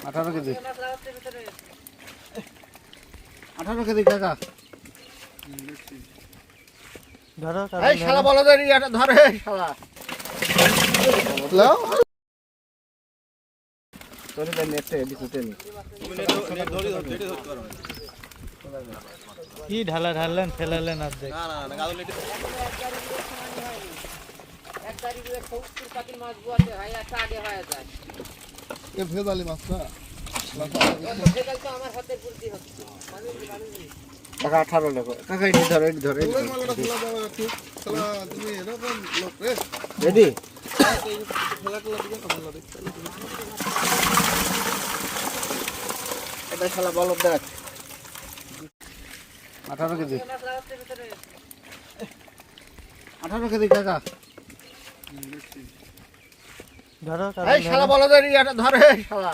আঠারো কেজি। আঠারো কেজি কাকা। ধরো এই শালা বলো এটা ধরে শালা। তোর নেটে দিতে নি। কি ঢালা ঢাললেন ফেলালেন ভেজালি মাছ না কাকা আঠারো লেখো কাকা এটি ধরো এটি ধরো ওই মালাটা খোলা যাবে না ঠিক শালা তুমি এরকম লোক রে রেডি খেলা খেলা দিকে না মালা দেখতে এটা শালা বলো দেখ আঠারো কেজি। আঠারো কেজি, কাকা। ধরো এই শালা বলদের ইয়াটা ধরে শালা।